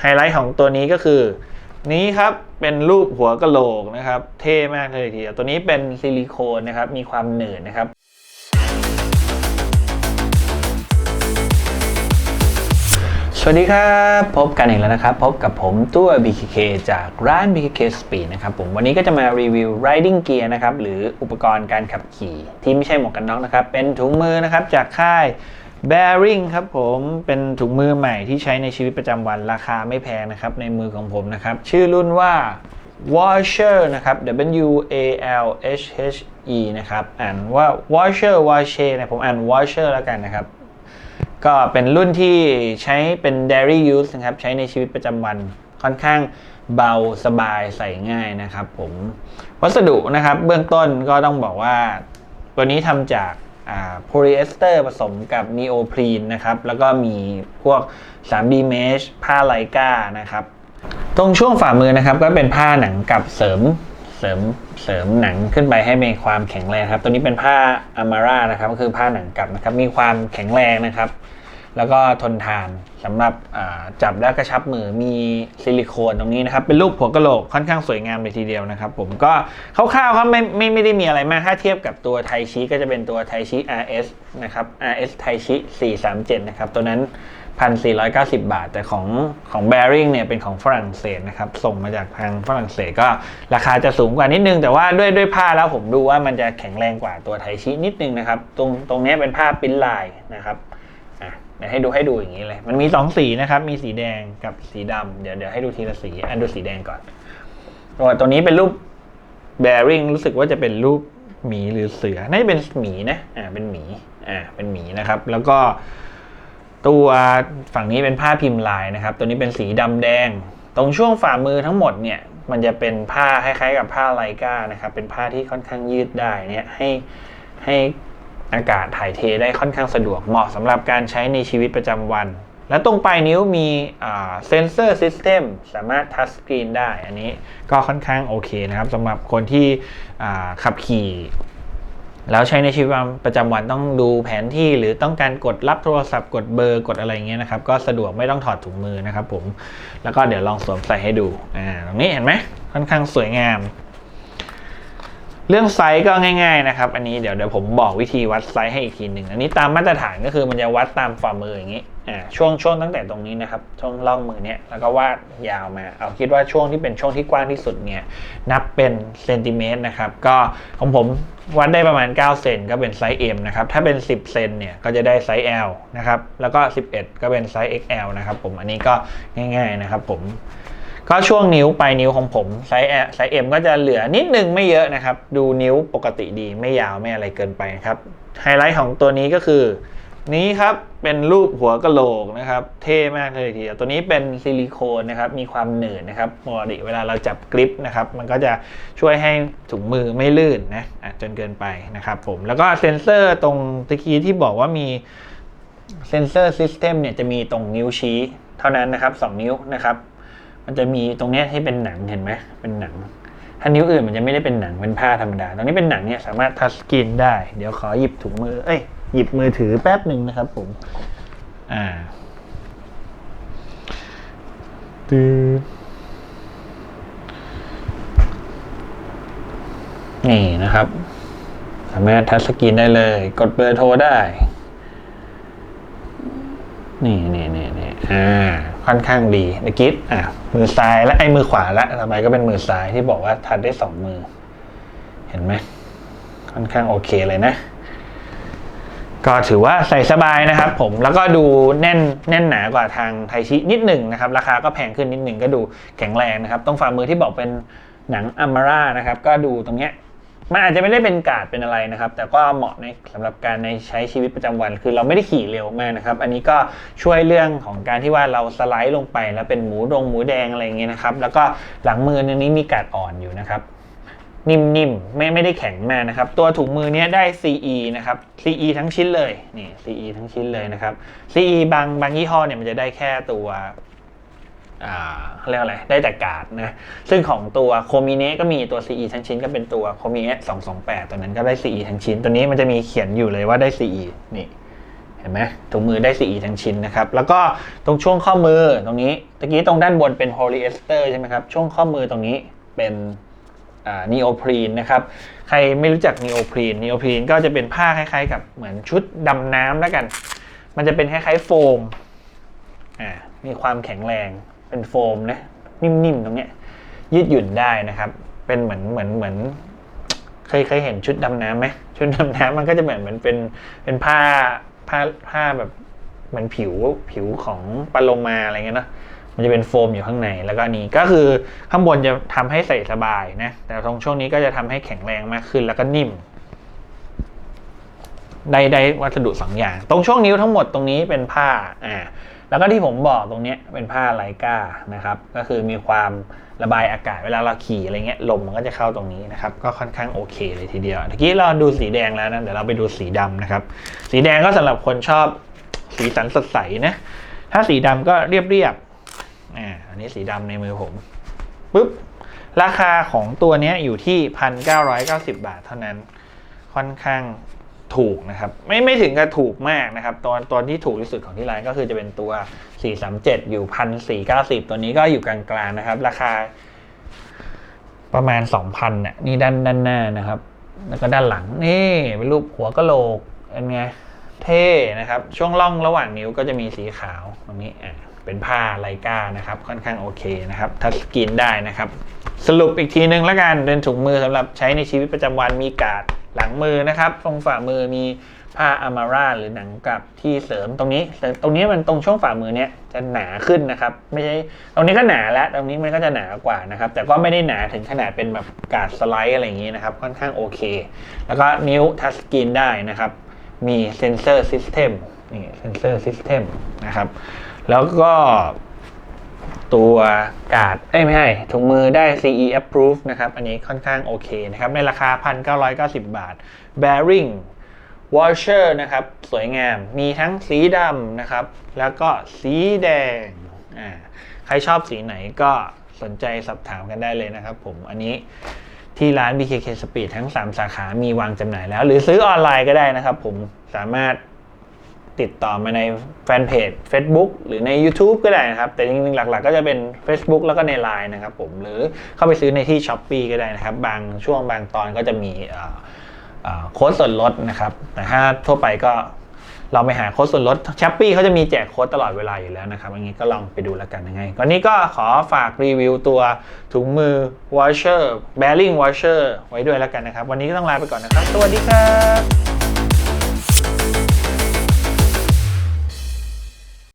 ไฮไลท์ของตัวนี้ก็คือ นี้ครับเป็นรูปหัวกะโหลกนะครับ เท่มากเลยทีเดียวตัวนี้เป็นซิลิโคนนะครับ มีความหนืดนะครับสวัสดีครับ พบกันอีกแล้วนะครับ พบกับผมตัว BKK จากร้าน BKK Speed นะครับผมวันนี้ก็จะมารีวิว riding gear นะครับ หรืออุปกรณ์การขับขี่ที่ไม่ใช่หมวกกันน็อกนะครับ เป็นถุงมือนะครับ จากค่าย Bearing ครับผมเป็นถุงมือใหม่ที่ใช้ในชีวิตประจำวันราคาไม่แพงนะครับ ในมือของผมนะครับ ชื่อรุ่นว่า Washer นะครับ W A L H H E นะครับอ่านว่า Washer Washer นะผมอ่าน Washer แล้วกันนะครับ ก็เป็นรุ่นที่ใช้เป็น dairy use นะครับ ใช้ในชีวิตประจำวันค่อนข้างเบาสบายใส่ง่ายนะครับผมวัสดุนะครับเบื้องต้นก็ต้องบอกว่า ตัวนี้ทำจาก โพลีเอสเตอร์ผสมกับนีโอพรีนนะครับแล้วก็มีพวก 3D mesh ผ้าไลกานะครับ ตรงช่วงฝ่ามือนะครับก็เป็นผ้าหนังกับเสริมเสริมเสริมหนังขึ้นไปให้มีความแข็งแรงครับ ตัวนี้เป็นผ้าอามาร่านะครับก็คือผ้าหนังกับนะครับมีความแข็งแรงนะครับ แล้วก็ทนทานสำหรับจับและกระชับมือมีซิลิโคนตรงนี้นะครับ เป็นรูปหัวกะโหลกค่อนข้างสวยงามเลยทีเดียวนะครับ ผมก็คร่าวๆครับไม่ไม่ไม่ได้มีอะไรมากถ้าเทียบกับตัวไทชิก็จะเป็นตัวไทชิ RS นะครับ RS ไทชิ 437 นะครับ ตัวนั้น 1,490 บาท แต่ของของ Bearing เนี่ยเป็นของฝรั่งเศสนะครับ ส่งมาจากทางฝรั่งเศสก็ราคาจะสูงกว่านิดนึง แต่ว่าด้วยด้วยผ้าแล้วผมดูว่ามันจะแข็งแรงกว่าตัวไทชินิดนึงนะครับ ตรงตรงนี้เป็นผ้าปิ้นลายนะครับ เดี๋ยวให้ดูให้ดูอย่างนี้เลย มันมีสองสีนะครับ มีสีแดงกับสีดำเดี๋ยวเดี๋ยวให้ดูทีละสี อันดูสีแดงก่อนตัวตัวนี้เป็นรูป bearing รู้สึกว่าจะเป็นรูปหมีหรือเสือน่าจะเป็นหมีนะอ่าเป็นหมีอ่าเป็นหมีนะครับ แล้วก็ ตัวฝั่งนี้เป็นผ้าพิมพ์ลายนะครับ ตัวนี้เป็นสีดำแดง ตรงช่วงฝ่ามือทั้งหมดเนี่ย มันจะเป็นผ้าคล้ายๆกับผ้าไลกานะครับ เป็นผ้าที่ค่อนข้างยืดได้เนี่ยให้ให้ อากาศถ่ายเทได้ค่อนข้างสะดวกเหมาะสำหรับการใช้ในชีวิตประจำวัน และตรงปลายนิ้วมีเซนเซอร์ซิสเต็มสามารถทัชสกรีนได้อันนี้ก็ค่อนข้างโอเคนะครับสำหรับคนที่ขับขี่แล้วใช้ในชีวิตประจำวันต้องดูแผนที่หรือต้องการกดรับโทรศัพท์กดเบอร์กดอะไรเงี้ยนะครับ ก็สะดวกไม่ต้องถอดถุงมือนะครับผมแล้วก็เดี๋ยวลองสวมใส่ให้ดูอ่าตรงนี้เห็นไหมค่อนข้างสวยงาม เรื่องไซส์ก็ง่าย ๆนะครับ อันนี้เดี๋ยวเดี๋ยวผมบอกวิธีวัดไซส์ให้อีกทีหนึ่งอันนี้ตามมาตรฐานก็คือมันจะวัดตามฝ่ามืออย่างนี้อ่าช่วงช่วงตั้งแต่ตรงนี้นะครับ ช่วงล่องมือเนี้ยแล้วก็วาดยาวมา เอาคิดว่าช่วงที่เป็นช่วงที่กว้างที่สุดเนี่ยนับเป็นเซนติเมตรนะครับ ก็ของผมวัดได้ประมาณ 9 เซนก็เป็นไซส์ M นะครับ ถ้าเป็น 10 เซนเนี่ยก็จะได้ไซส์ L นะครับ แล้วก็ 11 ก็เป็นไซส์ XL นะครับผมอันนี้ก็ง่าย ๆนะครับผม ก็ช่วงนิ้วปลายนิ้วของผมไซส์ไซส์ M ก็จะเหลือนิดนึงไม่เยอะนะครับ ดูนิ้วปกติดีไม่ยาวไม่อะไรเกินไปครับไฮไลท์ของตัวนี้ก็คือ นี้ครับเป็นรูปหัวกะโหลกนะครับ เท่มากเลยทีเดียวตัวนี้เป็นซิลิโคนนะครับมีความหนืดนะครับปกติเวลาเราจับกริปนะครับมันก็จะช่วยให้ถุงมือไม่ลื่นนะะจนเกินไปนะครับผมแล้วก็เซ็นเซอร์ตรงตะกี้ที่บอกว่ามีเซนเซอร์ซิสเต็มเนี่ยจะมีตรงนิ้วชี้เท่านั้นนะครับ 2 นิ้วนะครับ มันจะมีตรงเนี้ยที่เป็นหนังเห็นไหมเป็นหนัง ถ้านิ้วอื่นมันจะไม่ได้เป็นหนังเป็นผ้าธรรมดา ตรงนี้เป็นหนังเนี่ยสามารถทัชสกรีนได้ เดี๋ยวขอหยิบถุงมือ เอ้ย หยิบมือถือแป๊บหนึ่งนะครับผม อ่าตืดนี่นะครับ สามารถทัชสกรีนได้เลย กดเบอร์โทรได้ นี่นี่นี่นี่อ่า ค่อนข้างดีเมื่อกี้อะมือซ้ายและไอ้มือขวาละต่อไปก็เป็นมือซ้ายที่บอกว่าทัดได้สองมือ เห็นไหมค่อนข้างโอเคเลยนะ ก็ถือว่าใส่สบายนะครับ ผมแล้วก็ดูแน่นแน่นหนากว่าทางไทชินิดหนึ่งนะครับ ราคาก็แพงขึ้นนิดหนึ่งก็ดูแข็งแรงนะครับ ต้องฝ่ามือที่บอกเป็นหนังอัมมาร่านะครับ ก็ดูตรงเนี้ย มันอาจจะไม่ได้เป็นกาดเป็นอะไรนะครับ แต่ก็เหมาะในสำหรับการในใช้ชีวิตประจำวัน คือเราไม่ได้ขี่เร็วมากนะครับ อันนี้ก็ช่วยเรื่องของการที่ว่าเราสไลด์ลงไป แล้วเป็นหมูดงหมูแดงอะไรอย่างเงี้ยนะครับ แล้วก็หลังมือนี้มีกาดอ่อนอยู่นะครับ นิ่มๆไม่ไม่ได้แข็งมากนะครับ ตัวถุงมือเนี้ยได้ CE นะครับ CE ทั้งชิ้นเลยนี่ CE ทั้งชิ้นเลยนะครับ CE บางบางยี่ห้อเนี่ยมันจะได้แค่ตัว เขาเรียกอะไรได้แต่การ์ดนะซึ่งของตัวโคมิเนะก็มีตัว CE ทั้งชิ้นก็เป็นตัวโคมิเนะ228 ตัวนั้นก็ได้ CE ทั้งชิ้น ตัวนี้มันจะมีเขียนอยู่เลยว่าได้ CE นี่เห็นไหมถุงมือได้ CE ทั้งชิ้นนะครับ แล้วก็ตรงช่วงข้อมือตรงนี้ตะกี้ตรงด้านบนเป็นโพลีเอสเตอร์ใช่ไหมครับช่วงข้อมือตรงนี้เป็นนีโอพรีนนะครับ ใครไม่รู้จักนีโอพรีนนีโอพรีนก็จะเป็นผ้าคล้ายๆ กับเหมือนชุดดำน้ำแล้วกัน มันจะเป็นคล้ายๆโฟม อ่า มีความแข็งแรง เป็นโฟมนะนิ่มๆตรงเนี้ยยืดหยุ่นได้นะครับ เป็นเหมือนเหมือนเหมือนเคยเคยเห็นชุดดำน้ำไหมชุดดำน้ำมันก็จะเหมือนเหมือนเป็นเป็นผ้าผ้าผ้าแบบเหมือนผิวผิวของปลาโลมาอะไรเงี้ยเนาะมันจะเป็นโฟมอยู่ข้างในแล้วก็นี้ก็คือข้างบนจะทำให้ใส่สบายนะ แต่ตรงช่วงนี้ก็จะทำให้แข็งแรงมากขึ้นแล้วก็นิ่มได้ได้วัสดุสองอย่าง ตรงช่วงนิ้วทั้งหมดตรงนี้เป็นผ้าอ่า แล้วก็ที่ผมบอกตรงนี้เป็นผ้าไลกานะครับ ก็คือมีความระบายอากาศเวลาเราขี่อะไรเงี้ยลมมันก็จะเข้าตรงนี้นะครับ ก็ค่อนข้างโอเคเลยทีเดียวเมื่อกี้เราดูสีแดงแล้วนะเดี๋ยวเราไปดูสีดำนะครับ สีแดงก็สำหรับคนชอบสีสันสดใสนะถ้าสีดำก็เรียบเรียบๆอ่าอันนี้สีดำในมือผมปุ๊บราคาของตัวนี้อยู่ที่ 1,990 บาทเท่านั้น ค่อนข้าง ถูกนะครับ ไม่ไม่ถึงกับถูกมากนะครับตัวตัวที่ถูกที่สุดของที่ร้านก็คือจะเป็นตัว 437 อยู่1,490ตัวนี้ก็อยู่กลางๆนะครับ ราคา ประมาณ 2,000น่ะนี่ด้านด้านหน้านะครับ แล้วก็ด้านหลังนี่เป็นรูปหัวกะโหลกเป็นไงเท่นะครับ ช่วงล่องระหว่างนิ้วก็จะมีสีขาวตรงนี้อะเป็นผ้าไลกานะครับ ค่อนข้างโอเคนะครับทัชสกรีนได้นะครับ สรุปอีกทีนึงแล้วกันเป็นถุงมือสำหรับใช้ในชีวิตประจำวันมีกาด หลังมือนะครับ ตรงฝ่ามือมีผ้าอามาร่าหรือหนังกลับที่เสริมตรงนี้ แต่ตรงนี้มันตรงช่วงฝ่ามือเนี้ยจะหนาขึ้นนะครับ ไม่ใช่ตรงนี้ก็หนาแล้วตรงนี้มันก็จะหนากว่านะครับ แต่ก็ไม่ได้หนาถึงขนาดเป็นแบบการ์ดสไลด์อะไรอย่างนี้นะครับ ค่อนข้างโอเค แล้วก็นิ้วทัชสกรีนได้นะครับ มีเซนเซอร์ซิสเต็มนี่เซนเซอร์ซิสเต็มนะครับ แล้วก็ ตัวการ์ดเอ้ยไม่ใช่ถุงมือได้ CE approve นะครับ อันนี้ค่อนข้างโอเคนะครับ ในราคา 1,990 บาท bearing washer นะครับ สวยงามมีทั้งสีดำนะครับ แล้วก็สีแดงอ่าใครชอบสีไหนก็สนใจสอบถามกันได้เลยนะครับผมอันนี้ที่ร้าน BKK Speed ทั้ง 3 สาขามีวางจำหน่ายแล้ว หรือซื้อออนไลน์ก็ได้นะครับผมสามารถ ติดต่อมาในแฟนเพจ Facebook หรือใน YouTube ก็ได้นะครับ แต่จริงๆ หลักๆ ก็จะเป็น Facebook แล้วก็ใน Line นะครับผมหรือเข้าไปซื้อในที่ s h อ p e e ก็ได้นะครับ บางช่วงบางตอนก็จะมีโค้ดส่วนลดนะครับ แต่ถ้าทั่วไปก็เราไปหาโค้ดส่วนลดช้อปปี้เขาจะมีแจกโค้ดตลอดเวลาอยู่แล้วนะครับอย่างนี้ก็ลองไปดูแล้วกันยังไงวันนี้ก็ขอฝากรีวิวตัวถุงมือ washer bearing washer ไว้ด้วยแล้วกันนะครับ วันนี้ก็ต้องลาไปก่อนนะครับ สวัสดีครับ